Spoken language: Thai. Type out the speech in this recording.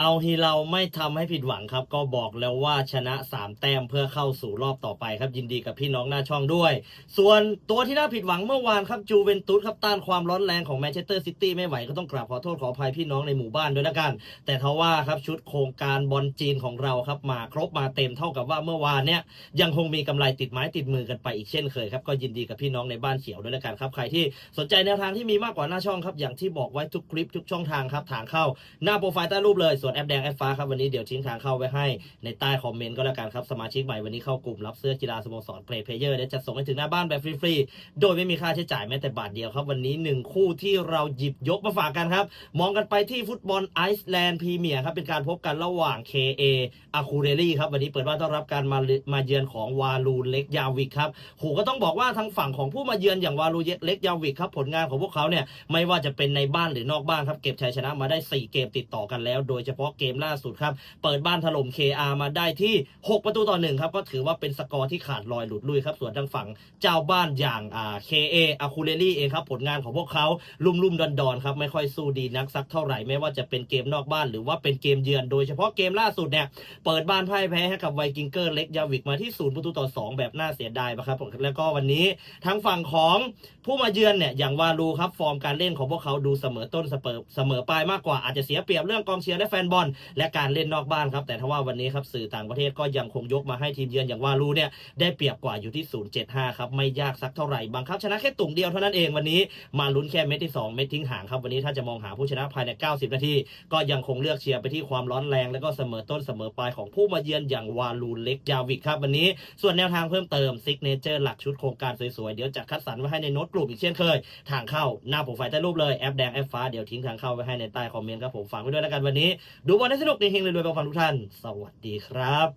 เอาฮีเราไม่ทำให้ผิดหวังครับ ก็บอกแล้วว่าชนะ 3 แต้มเพื่อเข้าสู่รอบต่อไปครับยินดีกับพี่น้องหน้าช่องด้วย ส่วนตัวที่น่าผิดหวังเมื่อวานครับจูเวนตุสครับต้านความร้อนแรงของแมนเชสเตอร์ซิตี้ไม่ไหวก็ต้องกราบขอโทษขออภัยพี่น้องในหมู่บ้านด้วยละกัน แต่ทว่าครับชุดโครงการบอลจีนของเราครับมาครบมาเต็มเท่ากับว่าเมื่อวานเนี่ยยังคงมีกำไรติดไม้ติดมือกันไปอีกเช่นเคยครับก็ยินดีกับพี่น้องในบ้านเขียวด้วยละกันครับใครที่สนใจแนวทางที่มีมากกว่าหน้าช่องครับอย่างที่บอกไว้ทุกคลิปทุกช่องทางครับทางเข้าหน้าโปรไฟล์ใต้รูปเลยส่วนแอปแดงแอปฟ้าครับวันนี้เดี๋ยวทิ้งทางเข้าไว้ให้ในใต้คอมเมนต์ก็แล้วกันครับสมาชิกใหม่วันนี้เข้ากลุ่มรับเสื้อกีฬาสโมสรเพลย์เพเยอร์เดี๋ยวจะส่งให้ถึงหน้าบ้านแบบฟรีๆโดยไม่มีค่าใช้จ่ายแม้แต่บาทเดียวครับ วันนี้หนึ่งคู่ที่เราหยิบยกมาฝากกันครับ มองกันไปที่ฟุตบอลไอซ์แลนด์พรีเมียร์ครับเป็นการพบกันระหว่าง KA อาคูเรลี่ครับวันนี้เปิดบ้านต้อนรับการมามาเยือนของวาลูเล็กยาวิกครับโหก็ต้องบอกว่าทางฝั่งของผู้มาเยือนอย่างวาลูเล็กยาวิกครับผลงานของพวกเขาเนี่ยไม่ว่าจะเป็นในบ้านหรือนอกบ้านครับเก็บชัยชนะมาได้ 4 เกมติดต่อกันแล้ว โดยเฉพาะเกมล่าสุดครับ เปิดบ้านถล่ม KR มาได้ที่ 6 ประตูต่อหนึ่งครับก็ถือว่าเป็นสกอร์ที่ขาดลอยหลุดลุยครับ ส่วนทางฝั่งเจ้าบ้านอย่างอ่า KA อาคูเรลี่เองครับ ผลงานของพวกเขาลุ่มลุ่มดอนดอนครับ ไม่ค่อยสู้ดีนักสักเท่าไหร่ไม่ว่าจะเป็นเกมนอกบ้านหรือว่าเป็นเกมเยือน โดยเฉพาะเกมล่าสุดเนี่ยเปิดบ้านพ่ายแพ้ให้กับไวกิงเกอร์เล็กยาวิกมาที่ศูนย์ประตูต่อ 2 แบบน่าเสียดายนะครับแล้วก็วันนี้ทางฝั่งของผู้มาเยือนเนี่ยอย่างวาลูครับฟอร์มการเล่นของพวกเขาดูเสมอต้นเสมอเสมอปลายมากกว่าอาจจะเสียเปรียบเรื่องกองเชียร์และแฟนบอลและการเล่นนอกบ้านครับแต่ถ้าว่าวันนี้ครับสื่อต่างประเทศก็ยังคงยกมาให้ทีมเยือนอย่างวาลูเนี่ยได้เปรียบกว่าอยู่ที่ 0.75 ครับไม่ยากสักเท่าไหร่บังคับ ชนะแค่ตุ่มเดียวเท่านั้นเองวันนี้มาลุ้นแค่เม็ดที่ 2 เม็ดทิ้งห่างครับวันนี้ถ้าจะมองหาผู้ชนะภายใน 90 นาทีก็ยังคงเลือกเชียร์ไปที่ความร้อนแรงแล้วก็เสมอต้นเสมอปลายของผู้มาเยือนอย่างวาลูเล็กยาวิกครับวันนี้ ส่วนแนวทางเพิ่มเติมซิกเนเจอร์หลักชุดโครงการสวยๆเดี๋ยวจะคัดสรรไว้ให้ในโน้ตกลุ่มอีกเช่นเคย ทางเข้าหน้าโปรไฟล์ใต้รูปเลยแอปแดงแอปฟ้าเดี๋ยวทิ้งทางเข้าไว้ให้ในใต้คอมเมนต์ครับผมฝากไว้ด้วยแล้วกันวันนี้ดูบอลให้สนุกในเฮงเลยๆไปฟังทุกท่าน สวัสดีครับ